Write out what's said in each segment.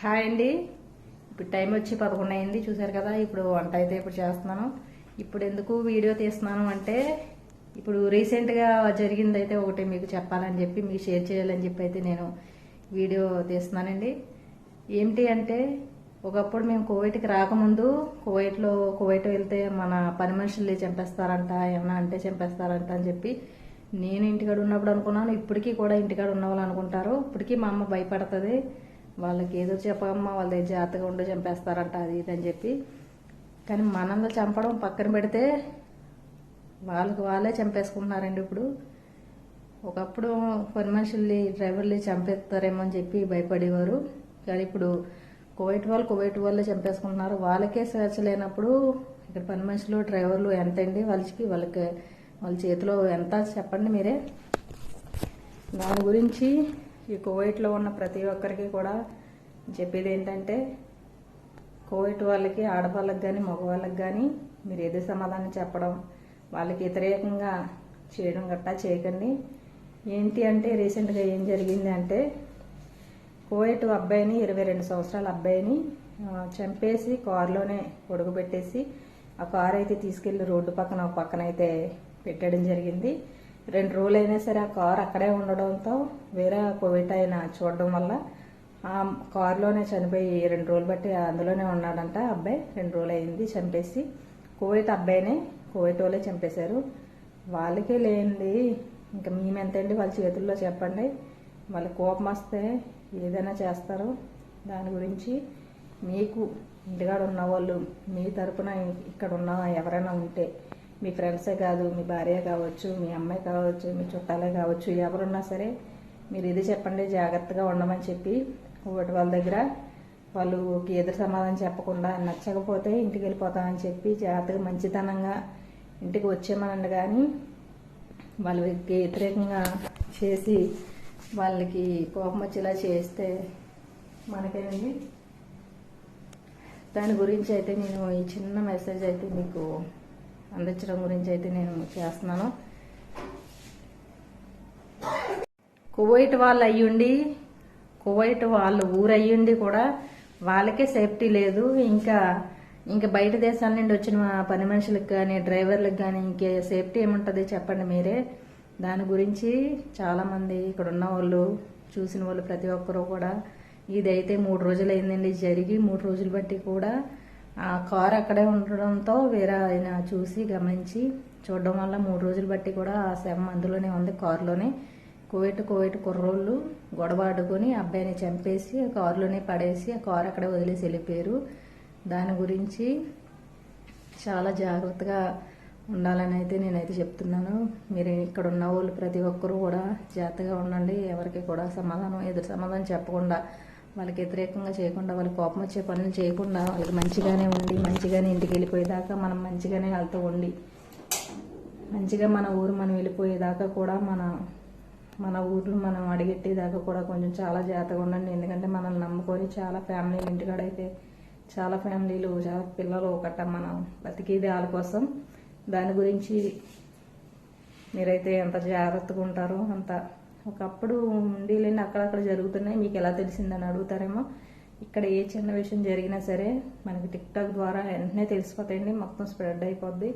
Hi అండి. ఇప్పుడు time వచ్చి పదకొండు అయింది చూసారు కదా ఇప్పుడు వంట అయితే ఇప్పుడు చేస్తున్నాను. ఇప్పుడు ఎందుకు వీడియో తీస్తున్నాను అంటే ఇప్పుడు రీసెంట్గా జరిగింది అయితే ఒకటి మీకు చెప్పాలని చెప్పి మీకు షేర్ చేయాలని చెప్పి అయితే నేను వీడియో తీస్తున్నానండి. ఏమిటి అంటే ఒకప్పుడు మేము కువైట్కి రాకముందు కువైట్లో కువైట్ వెళ్తే మన పని మనుషుల్ని చంపేస్తారంట ఏమన్నా అంటే చంపేస్తారంట అని చెప్పి నేను ఇంటికాడ ఉన్నప్పుడు అనుకున్నాను. ఇప్పటికీ కూడా ఇంటికాడ ఉన్న వాళ్ళు అనుకుంటారు. ఇప్పటికీ మా అమ్మ భయపడుతుంది. వాళ్ళకి ఏదో చెప్పమ్మా వాళ్ళ దగ్గర జాగ్రత్తగా ఉండి చంపేస్తారంట అది ఇది అని చెప్పి. కానీ మనల్ని చంపడం పక్కన పెడితే వాళ్ళకి వాళ్ళే చంపేసుకుంటున్నారండి ఇప్పుడు. ఒకప్పుడు పని మనుషుల్ని డ్రైవర్లు చంపేస్తారేమో అని చెప్పి భయపడేవారు. కానీ ఇప్పుడు కువైట్ వాళ్ళు కువైట్ వాళ్ళే చంపేసుకుంటున్నారు. వాళ్ళకే స్వేచ్ఛ లేనప్పుడు ఇక్కడ పని మనుషులు డ్రైవర్లు ఎంత అండి వాళ్ళకి వాళ్ళకి వాళ్ళ చేతిలో ఎంత చెప్పండి మీరే. దాని గురించి ఈ కోవిడ్లో ఉన్న ప్రతి ఒక్కరికి కూడా చెప్పేది ఏంటంటే కోవిడ్ వాళ్ళకి ఆడవాళ్ళకి కానీ మగవాళ్ళకి కానీ మీరు ఏదో సమాధానం చెప్పడం వాళ్ళకి వ్యతిరేకంగా చేయడం గట్టా చేయకండి. ఏంటి అంటే రీసెంట్గా ఏం జరిగింది అంటే కువైట్ అబ్బాయిని ఇరవై రెండు సంవత్సరాల అబ్బాయిని చంపేసి కారులోనే పొడుగుపెట్టేసి ఆ కారు అయితే తీసుకెళ్ళి రోడ్డు పక్కన ఒక పక్కన అయితే పెట్టడం జరిగింది. రెండు రోజులు అయినా సరే ఆ కారు అక్కడే ఉండడంతో వేరే కోవిడ్ ఆయన చూడడం వల్ల ఆ కారులోనే చనిపోయి రెండు రోజులు బట్టి అందులోనే ఉన్నాడంట ఆ అబ్బాయి. రెండు రోజులు అయింది చంపేసి. కోవిడ్ అబ్బాయినే కోవిడ్ వాళ్ళే చంపేశారు. వాళ్ళకే లేనిది ఇంకా మేమెంతండి వాళ్ళ చేతుల్లో చెప్పండి. వాళ్ళ కోపం వస్తే ఏదైనా చేస్తారు. దాని గురించి మీకు ఇంటికాడ ఉన్న వాళ్ళు మీ తరపున ఇక్కడ ఉన్న ఎవరైనా ఉంటే మీ ఫ్రెండ్సే కాదు మీ భార్య కావచ్చు మీ అమ్మాయి కావచ్చు మీ చుట్టాలే కావచ్చు ఎవరున్నా సరే మీరు ఇది చెప్పండి జాగ్రత్తగా ఉండమని చెప్పి ఒకటి వాళ్ళ దగ్గర వాళ్ళు ఎదురు సమాధానం చెప్పకుండా నచ్చకపోతే ఇంటికి వెళ్ళిపోతామని చెప్పి జాగ్రత్తగా మంచితనంగా ఇంటికి వచ్చేమనండి కానీ వాళ్ళకి వ్యతిరేకంగా చేసి వాళ్ళకి కోపం వచ్చేలా చేస్తే మనకేనండి? దాని గురించి అయితే నేను ఈ చిన్న మెసేజ్ అయితే మీకు అందించడం గురించి అయితే నేను చేస్తున్నాను. కువైట్ వాళ్ళు అయ్యుండి కువైట్ వాళ్ళ ఊరయ్యుండి కూడా వాళ్ళకే సేఫ్టీ లేదు. ఇంకా ఇంకా బయట దేశాల నుండి వచ్చిన పని మనుషులకు కానీ డ్రైవర్లకు కానీ ఇంకే సేఫ్టీ ఏముంటుంది చెప్పండి మీరే. దాని గురించి చాలామంది ఇక్కడ ఉన్న వాళ్ళు చూసిన వాళ్ళు ప్రతి ఒక్కరూ కూడా ఇదైతే మూడు రోజులు అయిందండి జరిగి మూడు రోజులు బట్టి కూడా ఆ కార్ అక్కడే ఉండడంతో వేరే ఆయన చూసి గమనించి చూడడం వల్ల మూడు రోజులు బట్టి కూడా ఆ శవం అందులోనే ఉంది కారులోనే. కోవిట్ కోవిట్ కుర్రోళ్ళు గొడవ ఆడుకొని అబ్బాయిని చంపేసి ఆ కారులోనే పడేసి ఆ కారు అక్కడే వదిలేసి వెళ్ళిపోయారు. దాని గురించి చాలా జాగ్రత్తగా ఉండాలని అయితే నేనైతే చెప్తున్నాను. మీరు ఇక్కడ ఉన్న వాళ్ళు ప్రతి ఒక్కరూ కూడా జాగ్రత్తగా ఉండండి. ఎవరికి కూడా సమాధానం ఎదురు సమాధానం చెప్పకుండా వాళ్ళకి వ్యతిరేకంగా చేయకుండా వాళ్ళకి కోపం వచ్చే పనులు చేయకుండా వాళ్ళకి మంచిగానే ఉండి మంచిగానే ఇంటికి వెళ్ళిపోయేదాకా మనం మంచిగానే వాళ్ళతో ఉండి మంచిగా మన ఊరు మనం వెళ్ళిపోయేదాకా కూడా మన మన ఊర్లో మనం అడిగెట్టేదాకా కూడా కొంచెం చాలా జాగ్రత్తగా ఉండండి. ఎందుకంటే మనల్ని నమ్ముకొని చాలా ఫ్యామిలీలు ఇంటికాడైతే చాలా ఫ్యామిలీలు చాలా పిల్లలు ఒకట మనం బతికేది వాళ్ళ కోసం. దాని గురించి మీరైతే ఎంత జాగ్రత్తగా ఉంటారో అంత ఒకప్పుడు ఉండేలేని అక్కడక్కడ జరుగుతున్నాయి. మీకు ఎలా తెలిసిందని అడుగుతారేమో. ఇక్కడ ఏ చిన్న విషయం జరిగినా సరే మనకి టిక్ టాక్ ద్వారా వెంటనే తెలిసిపోతాయండి. మొత్తం స్ప్రెడ్ అయిపోద్ది.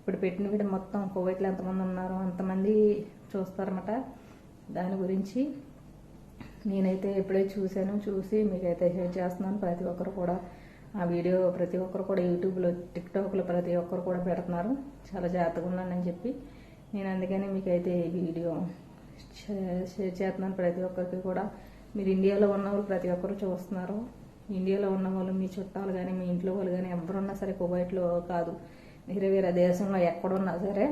ఇప్పుడు పెట్టిన వీడియో మొత్తం కోవిడ్లో ఎంతమంది ఉన్నారో అంతమంది చూస్తారన్నమాట. దాని గురించి నేనైతే ఎప్పుడే చూశాను. చూసి మీకైతే షేర్ చేస్తున్నాను. ప్రతి ఒక్కరు కూడా ఆ వీడియో ప్రతి ఒక్కరు కూడా యూట్యూబ్లో టిక్టాక్లో ప్రతి ఒక్కరు కూడా పెడుతున్నారు. చాలా జాగ్రత్తగా ఉన్నానని చెప్పి. నేను అందుకని మీకైతే ఈ వీడియో షేర్ చేస్తున్నాను ప్రతి ఒక్కరికి కూడా. మీరు ఇండియాలో ఉన్న వాళ్ళు ప్రతి ఒక్కరు చూస్తున్నారు. ఇండియాలో ఉన్న వాళ్ళు మీ చుట్టాలు కానీ మీ ఇంట్లో వాళ్ళు కానీ ఎవరున్నా సరే కువైట్లో కాదు. వేరే వేరే దేశంలో ఎక్కడున్నా సరే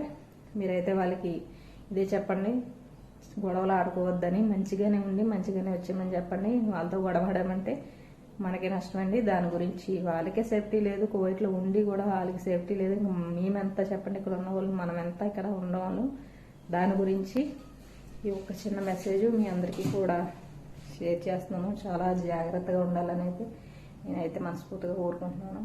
మీరైతే వాళ్ళకి ఇదే చెప్పండి. గొడవలు ఆడుకోవద్దని మంచిగానే ఉండి మంచిగానే వచ్చామని చెప్పండి. వాళ్ళతో గొడవడమంటే మనకి నష్టం అండి దాని గురించి వాళ్ళకే సేఫ్టీ లేదు. కువైట్లో ఉండి కూడా వాళ్ళకి సేఫ్టీ లేదు. మేమెంత చెప్పండి? ఇక్కడ ఉన్న వాళ్ళు మనం ఎంత ఇక్కడ ఉండవాళ్ళు. దాని గురించి ఈ ఒక చిన్న మెసేజ్ మీ అందరికీ కూడా షేర్ చేస్తున్నాను. చాలా జాగ్రత్తగా ఉండాలని అయితే నేనైతే మనస్ఫూర్తిగా కోరుకుంటున్నాను.